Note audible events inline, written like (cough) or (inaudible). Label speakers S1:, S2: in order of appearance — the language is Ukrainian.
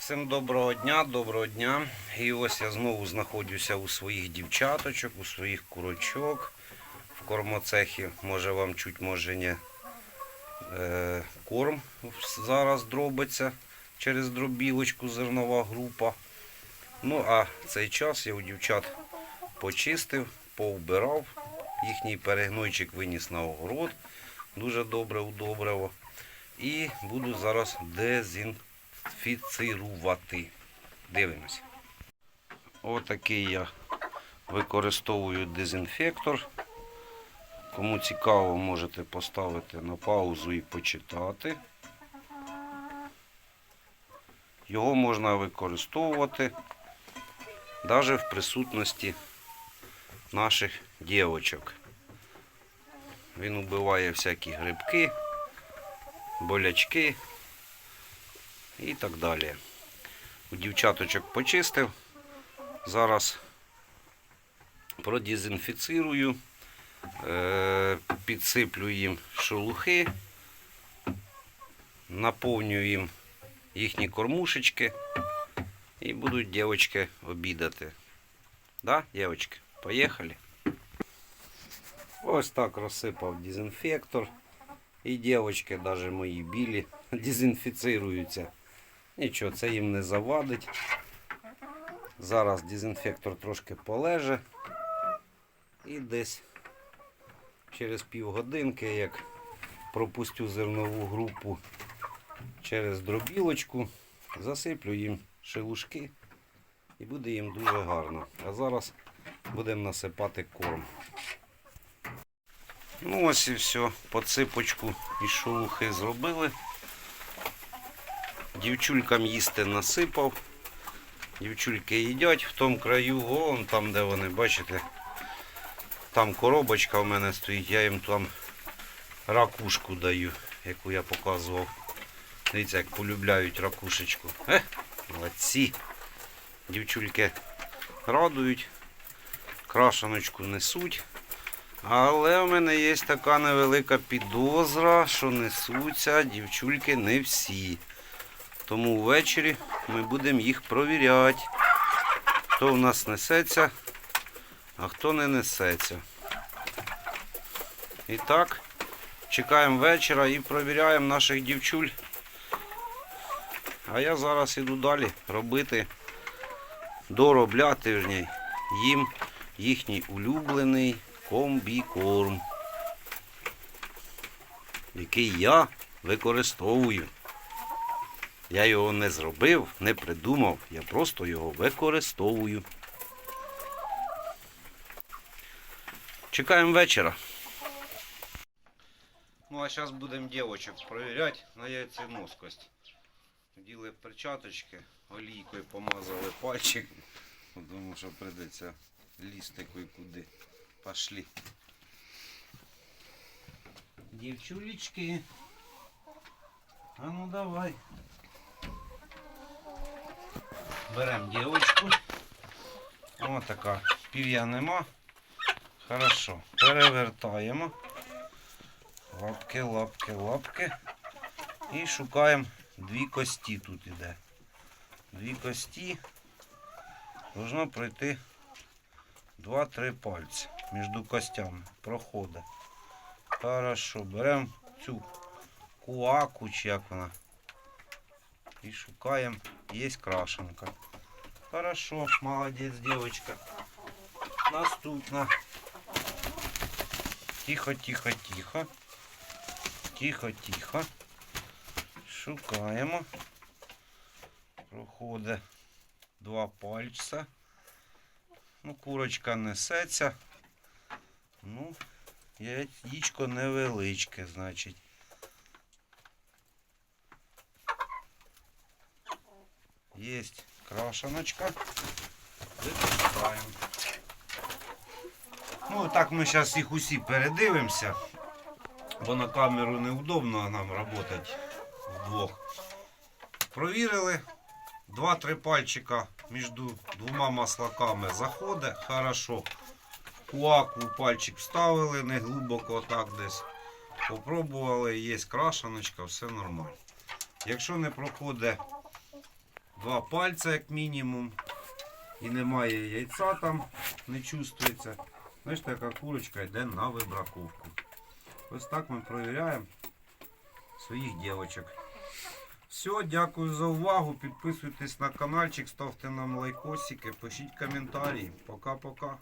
S1: Всім доброго дня, доброго дня. І ось я знову знаходжуся у своїх дівчаточок, у своїх курочок в кормоцехі. Може вам чуть, може ні. Е, корм зараз дробиться через дробілочку зернова група. Ну а цей час я у дівчат почистив, повбирав. Їхній перегнойчик виніс на огород. Дуже добре удобриво. І буду зараз дезінфіцирувати. Дивимося. Отакий я використовую дезінфектор. Кому цікаво, можете поставити на паузу і почитати. Його можна використовувати навіть в присутності наших дівочок. Він убиває всякі грибки, болячки і так далі. У дівчаточок почистив. Зараз продезінфіцирую, е, підсиплю їм шелухи, наповню їм їхні кормушечки і будуть дівчатки обідати. Да, дівчатки? Поїхали. Ось так розсипав дезінфектор. І дівчатки, навіть мої білі, (laughs) дезінфіцируються. Нічого, це їм не завадить. Зараз дезінфектор трошки полеже. І десь через півгодинки, як пропустю зернову групу через дробілочку, засиплю їм шелушки і буде їм дуже гарно. А зараз будемо насипати корм. Ну ось і все. Подсипочку із шелухи зробили. Дівчулькам їсти насипав. Дівчульки їдять в тому краю, вон там, де вони, бачите, там коробочка в мене стоїть, я їм там ракушку даю, яку я показував. Дивіться, як полюбляють ракушечку. Е, молодці. Дівчульки радують, крашаночку несуть. Але в мене є така невелика підозра, що несуться дівчульки не всі. Тому ввечері ми будемо їх провіряти. Хто в нас несеться, а хто не несеться. І так, чекаємо вечора і провіряємо наших дівчуль. А я зараз іду далі робити, доробляти ж їм їхній улюблений комбікорм, який я використовую. Я його не зробив, не придумав, я просто його використовую. Чекаємо вечора. Ну а зараз будемо дівочок перевіряти на яйценоскость. Діли перчаточки, олійкою помазали пальчик, тому що прийдеться лізти куди. Пошли. Дівчулечки. А ну давай. Беремо дівочку. Ось така. Пів'я нема. Хорошо. Перевертаємо. Лапки, лапки, лапки. І шукаємо дві кості тут іде. Дві кості. Должно пройти 2-3 пальці між костями. Проходить. Хорошо. Беремо цю куаку, чи як вона. І шукаємо. Є крашенка. Хорошо, молодець, девочка. Наступна. Тихо, тихо, тихо. Тихо, тихо. Шукаємо. Проходить два пальця. Ну, курочка несеться. Ну, яєчко невеличке, значить. Есть крашеночка. Випускаємо. Ну, так ми зараз їх усі передивимося, бо на камеру неудобно нам працювати вдвох. Провірили. Два-три пальчика між двома маслаками заходить. Хорошо. Куаку пальчик вставили, не глибоко так десь. Попробували, є крашеночка, все нормально. Якщо не проходить два пальця як мінімум. І немає яйця там, не чувствується. Знаєш, така курочка йде на вибраковку. Ось так ми перевіряємо своїх дівочок. Все, дякую за увагу. Підписуйтесь на каналчик, ставте нам лайкосики, пишіть коментарі. Пока-пока.